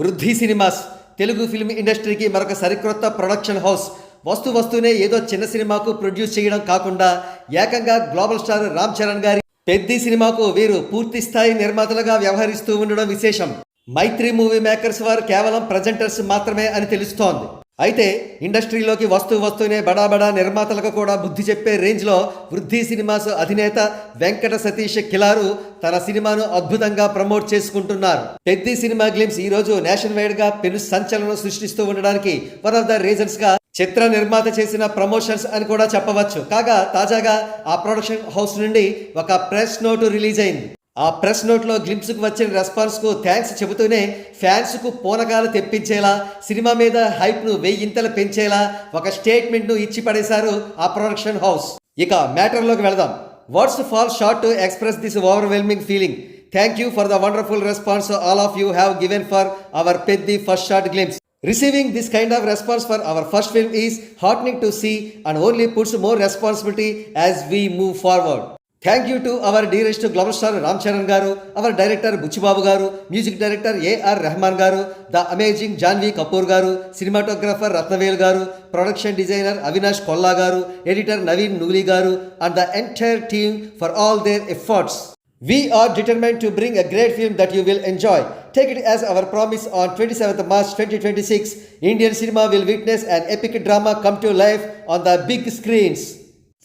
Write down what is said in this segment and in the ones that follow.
వృద్ధి cinemas. Telugu film ఇండస్ట్రీకి మరొక సరికొత్త ప్రొడక్షన్ హౌస్. వస్తు వస్తూనే ఏదో చిన్న సినిమాకు ప్రొడ్యూస్ చేయడం కాకుండా ఏకంగా గ్లోబల్ స్టార్ రామ్ చరణ్ గారి పెద్ది సినిమాకు వీరు పూర్తి స్థాయి నిర్మాతలుగా వ్యవహరిస్తూ ఉండడం విశేషం. మైత్రి మూవీ మేకర్స్ వారు కేవలం ప్రజెంటర్స్ మాత్రమే అని తెలుస్తోంది. అయితే ఇండస్ట్రీలోకి వస్తూ వస్తూనే బడా బడా నిర్మాతలకు కూడా బుద్ధి చెప్పే రేంజ్లో వృద్ధి సినిమాస్ అధినేత వెంకట సతీష్ కిలారు తన సినిమాను అద్భుతంగా ప్రమోట్ చేసుకుంటున్నారు. పెద్ది సినిమా గ్లిమ్స్ ఈ రోజు నేషన్ వైడ్ పెను సంచలనం సృష్టిస్తూ ఉండడానికి వన్ ఆఫ్ ద రీజన్స్గా చిత్ర నిర్మాత చేసిన ప్రమోషన్స్ అని కూడా చెప్పవచ్చు. కాగా తాజాగా ఆ ప్రొడక్షన్ హౌస్ నుండి ఒక ప్రెస్ నోటు రిలీజ్ అయింది. ఆ ప్రెస్ నోట్లో గ్లిమ్స్కు వచ్చిన రెస్పాన్స్కు థ్యాంక్స్ చెబుతూనే ఫ్యాన్స్కు పూనకాలు తెప్పించేలా సినిమా మీద హైప్ను వెయ్యింతలు పెంచేలా ఒక స్టేట్మెంట్ను ఇచ్చి పడేశారు ఆ ప్రొడక్షన్ హౌస్ ఇక మ్యాటర్లోకి వెళదాం. Words fall short to express this overwhelming feeling thank you for the wonderful response all of you have given for our Peddi first short glimpse receiving this kind of response for our first film is heartening to see and only puts more responsibility as we move forward thank you to our dearest global star Ram Charan garu our director Buchibabu గారు music director AR Rahman గారు the amazing Janhvi Kapoor గారు cinematographer Rathnavel గారు production designer Avinash Kolla గారు editor Naveen Nooli garu and the entire team for all their efforts We are determined to bring a great film that you will enjoy. Take it as our promise on 27th March 2026. Indian cinema will witness an epic drama come to life on the big screens.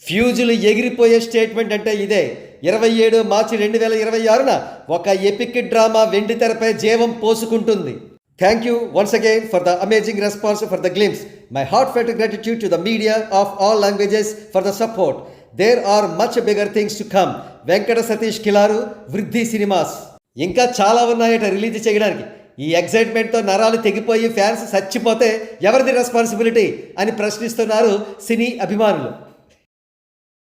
ఫ్యూజులు ఎగిరిపోయే statement అంటే ఇదే. ఇరవై ఏడు మార్చి రెండు వేల ఇరవై ఆరున ఒక ఎపిక్ డ్రామా వెండి తెరపై జీవం పోసుకుంటుంది. Thank you once again for the amazing response for the glimpse my heartfelt gratitude to the media of all languages for the support there are much bigger things to come Venkata Satish Kilaru Vriddhi cinemas ఇంకా చాలా ఉన్నాయట release చేయడానికి. ఈ ఎగ్జైట్మెంట్తో నరాలు తెగిపోయి fans చచ్చిపోతే ఎవరిది responsibility అని ప్రశ్నిస్తున్నారు సినీ అభిమానులు.